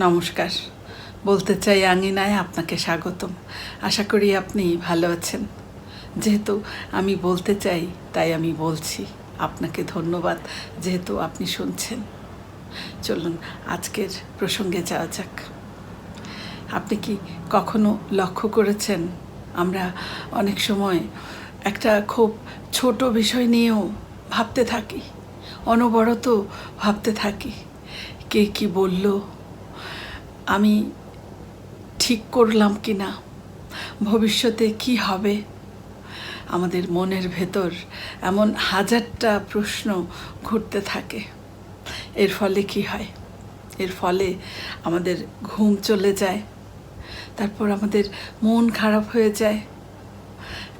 নমস্কার। বলতে চাই আঙিনায় আপনাকে স্বাগতম। আশা করি আপনি ভালো আছেন। যেহেতু আমি বলতে চাই, তাই আমি বলছি। আপনাকে ধন্যবাদ যেহেতু আপনি শুনছেন। চলুন, আজকের প্রসঙ্গে যাওয়া যাক। আপনি কি কখনো লক্ষ্য করেছেন, আমরা অনেক সময় একটা খুব ছোট বিষয় নিয়েও ভাবতে থাকি? অনবরত ভাবতে থাকি। কে কি বলল আমি ঠিক করলাম কি না? ভবিষ্যতে কি হবে? আমাদের মনের ভেতর এমন হাজারটা প্রশ্ন ঘুরতে থাকে। এর ফলে কি হয়? এর ফলে আমাদের ঘুম চলে যায়। তারপর আমাদের মন খারাপ হয়ে যায়।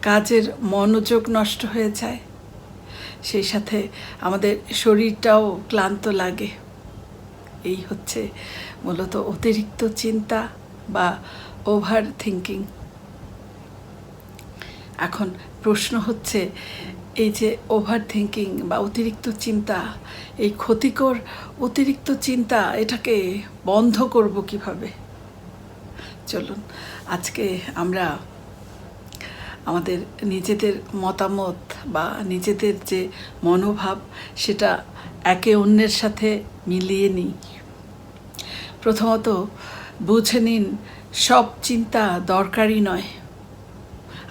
কাজের মনোযোগ নষ্ট হয়ে যায়। সেই সাথে আমাদের শরীরটাও ক্লান্ত লাগে। এই হচ্ছে মূলত অতিরিক্ত চিন্তা বা ওভার থিঙ্কিং এখন প্রশ্ন হচ্ছে, এই যে ওভার থিঙ্কিং বা অতিরিক্ত চিন্তা, এই ক্ষতিকর অতিরিক্ত চিন্তা, এটাকে বন্ধ করব কীভাবে? চলুন, আজকে আমরা আমাদের নিজেদের মতামত বা নিজেদের যে মনোভাব, সেটা একে অন্যের সাথে মিলিয়ে নিই। প্রথমত বুঝে নিন, সব চিন্তা দরকারই নয়।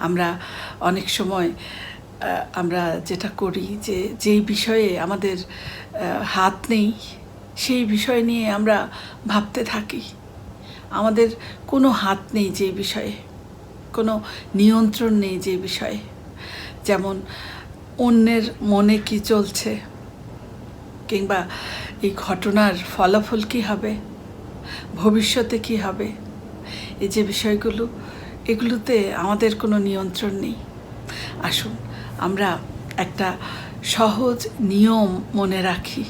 আমরা অনেক সময় আমরা যেটা করি যে, যেই বিষয়ে আমাদের হাত নেই, সেই বিষয় নিয়ে আমরা ভাবতে থাকি। আমাদের কোনো হাত নেই যে বিষয়ে, কোনো নিয়ন্ত্রণ নেই যে বিষয়ে। যেমন অন্যের মনে কি চলছে, কিংবা এই ঘটনার ফলাফল কি হবে ভবিষ্যতে কি হবে? এই যে বিষয়গুলো, এগুলোতে আমাদের কোনো নিয়ন্ত্রণ নেই। আসুন, আমরা একটা সহজ নিয়ম মনে রাখি,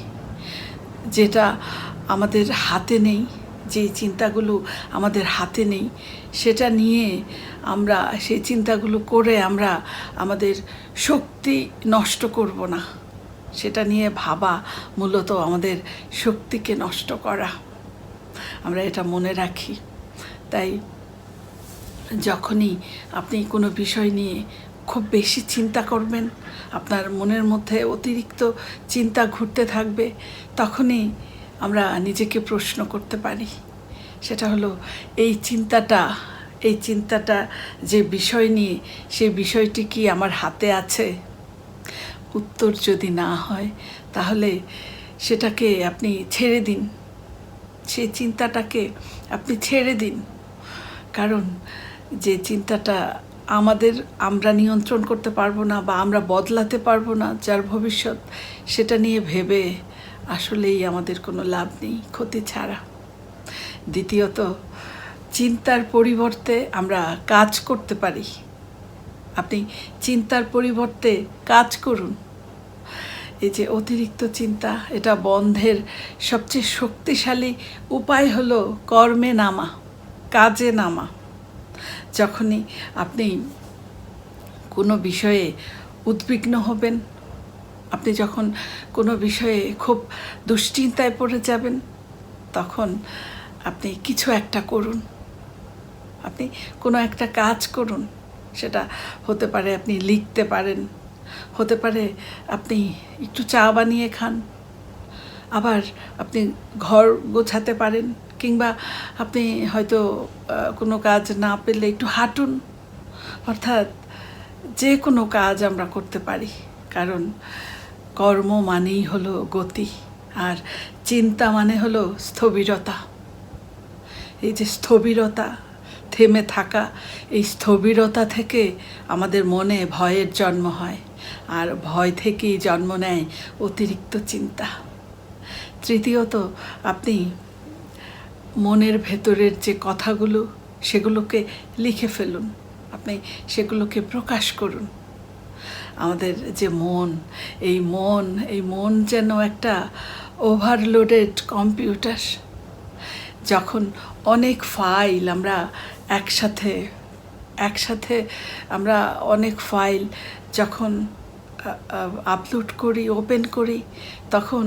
যেটা আমাদের হাতে নেই, যে চিন্তাগুলো আমাদের হাতে নেই, সেটা নিয়ে আমরা, সেই চিন্তাগুলো করে আমরা আমাদের শক্তি নষ্ট করব না। সেটা নিয়ে ভাবা মূলত আমাদের শক্তিকে নষ্ট করা। আমরা এটা মনে রাখি। তাই যখনই আপনি কোনো বিষয় নিয়ে খুব বেশি চিন্তা করবেন, আপনার মনের মধ্যে অতিরিক্ত চিন্তা ঘুরতে থাকবে, তখনই আমরা নিজেকে প্রশ্ন করতে পারি। সেটা হলো, এই চিন্তাটা এই চিন্তাটা যে বিষয় নিয়ে সেই বিষয়টি কি আমার হাতে আছে? উত্তর যদি না হয়, তাহলে সেটাকে আপনি ছেড়ে দিন। সেই চিন্তাটাকে আপনি ছেড়ে দিন। কারণ যে চিন্তাটা আমাদের, আমরা নিয়ন্ত্রণ করতে পারব না বা আমরা বদলাতে পারব না, যার ভবিষ্যৎ, সেটা নিয়ে ভেবে আসলেই আমাদের কোনো লাভ নেই, ক্ষতি ছাড়া। দ্বিতীয়ত, চিন্তার পরিবর্তে আমরা কাজ করতে পারি। আপনি চিন্তার পরিবর্তে কাজ করুন। এই যে অতিরিক্ত চিন্তা, এটা বন্ধের সবচেয়ে শক্তিশালী উপায় হলো কর্মে নামা, কাজে নামা। যখনই আপনি কোনো বিষয়ে উদ্বিগ্ন হবেন, আপনি যখন কোনো বিষয়ে খুব দুশ্চিন্তায় পড়ে যাবেন, তখন আপনি কিছু একটা করুন। আপনি কোনো একটা কাজ করুন, সেটা হতে পারে আপনি লিখতে পারেন হতে পারে আপনি একটু চা বানিয়ে খান, আবার আপনি ঘর গোছাতে পারেন, কিংবা আপনি হয়তো কোনো কাজ না পেলে একটু হাঁটুন। অর্থাৎ যে কোনো কাজ আমরা করতে পারি, কারণ কর্ম মানেই হলো গতি, আর চিন্তা মানে হলো স্থবিরতা। এই যে স্থবিরতা থেমে থাকা এই স্থবিরতা থেকে আমাদের মনে ভয়ের জন্ম হয়। আর ভয় থেকেই জন্ম নেয় অতিরিক্ত চিন্তা। তৃতীয়ত, আপনি মনের ভেতরের যে কথাগুলো, সেগুলোকে লিখে ফেলুন। আপনি সেগুলোকে প্রকাশ করুন। আমাদের যে মন, এই মন এই মন যেন একটা ওভারলোডেড কম্পিউটার যখন অনেক ফাইল আমরা একসাথে একসাথে আমরা অনেক ফাইল যখন আপলোড করি ওপেন করি, তখন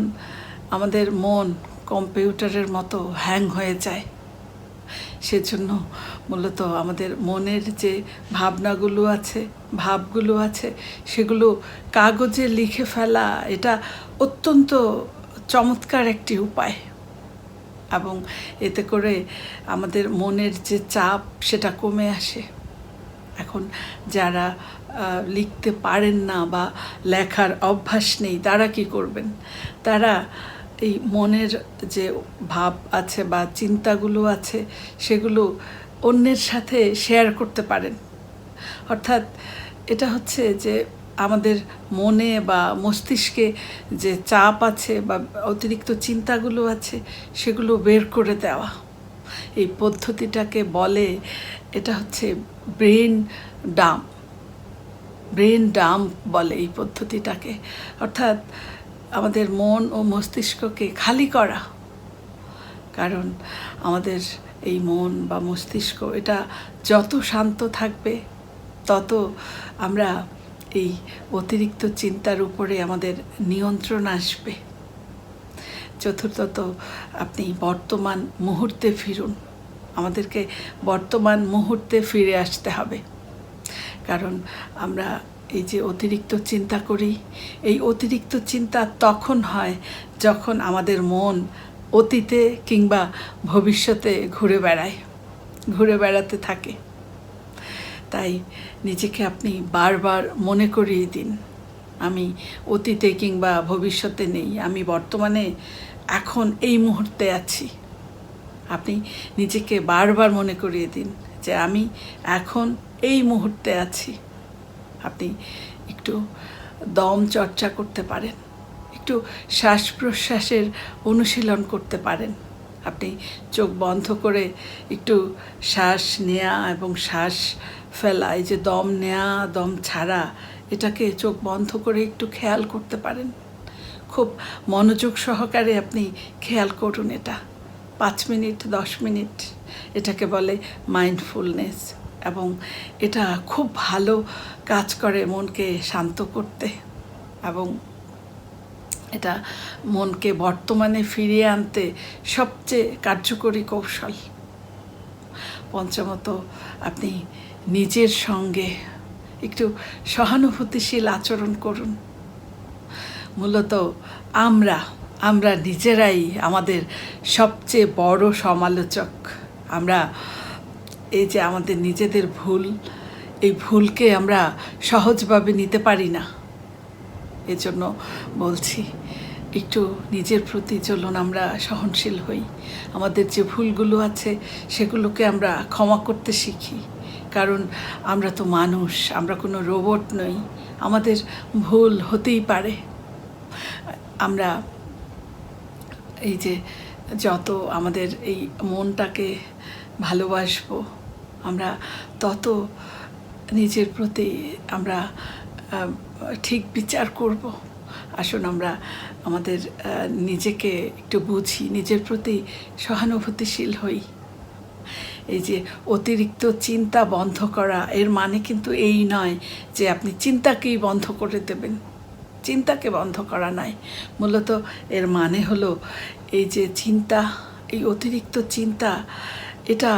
আমাদের মন কম্পিউটারের মতো হ্যাং হয়ে যায়। সেজন্য মূলত আমাদের মনের যে ভাবনাগুলো আছে, ভাবগুলো আছে, সেগুলো কাগজে লিখে ফেলা এটা অত্যন্ত চমৎকার একটি উপায়। এবং এতে করে আমাদের মনের যে চাপ সেটা কমে আসে। এখন যারা লিখতে পারেন না বা লেখার অভ্যাস নেই, তারা কি করবেন? তারা এই মনের যে ভাব আছে বা চিন্তাগুলো আছে, সেগুলো অন্যের সাথে শেয়ার করতে পারেন। অর্থাৎ এটা হচ্ছে যে আমাদের মনে বা মস্তিষ্কে যে চাপ আছে বা অতিরিক্ত চিন্তাগুলো আছে, সেগুলো বের করে দেওয়া। এই পদ্ধতিটাকে বলে এটা হচ্ছে ব্রেন ডাম ব্রেন ডাম্প বলে এই পদ্ধতিটাকে। অর্থাৎ আমাদের মন ও মস্তিষ্ককে খালি করা। কারণ আমাদের এই মন বা মস্তিষ্ক, এটা যত শান্ত থাকবে, তত আমরা এই অতিরিক্ত চিন্তার উপরে আমাদের নিয়ন্ত্রণ আসবে। চতুর্থত, আপনি বর্তমান মুহূর্তে ফিরুন। আমাদেরকে বর্তমান মুহূর্তে ফিরে আসতে হবে। কারণ আমরা এই যে অতিরিক্ত চিন্তা করি, এই অতিরিক্ত চিন্তা তখন হয় যখন আমাদের মন অতীতে কিংবা ভবিষ্যতে ঘুরে বেড়ায়, ঘুরে বেড়াতে থাকে। তাই নিজেকে আপনি বারবার মনে করিয়ে দিন। আমি অতীতে কিংবা ভবিষ্যতে নেই। আমি বর্তমানে এখন এই মুহূর্তে আছি। আপনি নিজেকে বারবার মনে করিয়ে দিন যে আমি এখন এই মুহূর্তে আছি। আপনি একটু দম চর্চা করতে পারেন। একটু শ্বাস প্রশ্বাসের অনুশীলন করতে পারেন। আপনি চোখ বন্ধ করে একটু শ্বাস নেওয়া এবং শ্বাস ফেলা, এই যে দম নেয়া, দম ছাড়া, এটাকে চোখ বন্ধ করে একটু খেয়াল করতে পারেন। খুব মনোযোগ সহকারে আপনি খেয়াল করুন এটা। পাঁচ মিনিট, দশ মিনিট, এটাকে বলে মাইন্ডফুলনেস এবং এটা খুব ভালো কাজ করে মনকে শান্ত করতে এবং এটা মনকে বর্তমানে ফিরিয়ে আনতে সবচেয়ে কার্যকরী কৌশল। পঞ্চমত, আপনি নিজের সঙ্গে একটু সহানুভূতিশীল আচরণ করুন। মূলত আমরা আমরা নিজেরাই আমাদের সবচেয়ে বড় সমালোচক। আমরা এই যে আমাদের নিজেদের ভুল, এই ভুলকে আমরা সহজভাবে নিতে পারি না। এজন্য বলছি, একটু নিজের প্রতি চলুন, আমরা সহনশীল হই। আমাদের যে ভুলগুলো আছে, সেগুলোকে আমরা ক্ষমা করতে শিখি। কারণ আমরা তো মানুষ, আমরা কোনো রোবট নই। আমাদের ভুল হতেই পারে। আমরা এই যে যত আমাদের এই মনটাকে ভালোবাসবো, আমরা তত নিজের প্রতি আমরা ঠিক বিচার করব। আসুন আমরা আমাদের নিজেকে একটু বুঝি, নিজের প্রতি সহানুভূতিশীল হই। এই যে অতিরিক্ত চিন্তা বন্ধ করা, এর মানে কিন্তু এই নয় যে আপনি চিন্তাকেই বন্ধ করে দেবেন। চিন্তাকে বন্ধ করা নয় মূলত এর মানে হলো এই যে চিন্তা, এই অতিরিক্ত চিন্তা, এটা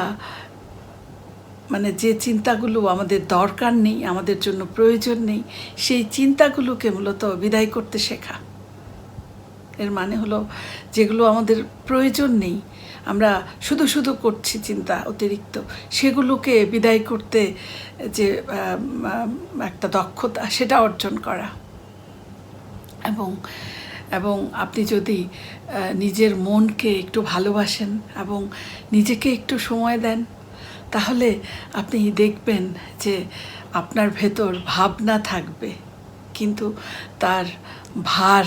মানে যে চিন্তাগুলো আমাদের দরকার নেই, আমাদের জন্য প্রয়োজন নেই, সেই চিন্তাগুলোকে মূলত বিদায় করতে শেখা। এর মানে হলো যেগুলো আমাদের প্রয়োজন নেই আমরা শুধু শুধু করছি চিন্তা অতিরিক্ত। সেগুলোকে বিদায় করতে যে একটা দক্ষতা সেটা অর্জন করা। এবং এবং আপনি যদি নিজের মনকে একটু ভালোবাসেন এবং নিজেকে একটু সময় দেন, তাহলে আপনি দেখবেন যে আপনার ভেতর ভাবনা থাকবে। কিন্তু তার ভার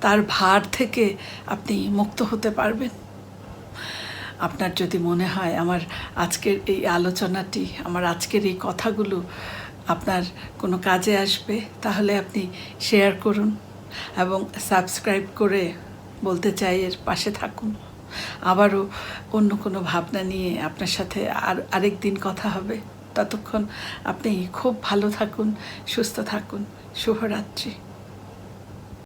তার ভার থেকে আপনি মুক্ত হতে পারবেন। আপনার যদি মনে হয় আমার আজকের এই আলোচনাটি, আমার আজকের এই কথাগুলো আপনার কোনো কাজে আসবে, তাহলে আপনি শেয়ার করুন এবং সাবস্ক্রাইব করে বলতে চাই এর পাশে থাকুন। আবারও অন্য কোনো ভাবনা নিয়ে আপনার সাথে আর আরেক দিন কথা হবে। ততক্ষণ আপনি খুব ভালো থাকুন, সুস্থ থাকুন। শুভরাত্রি।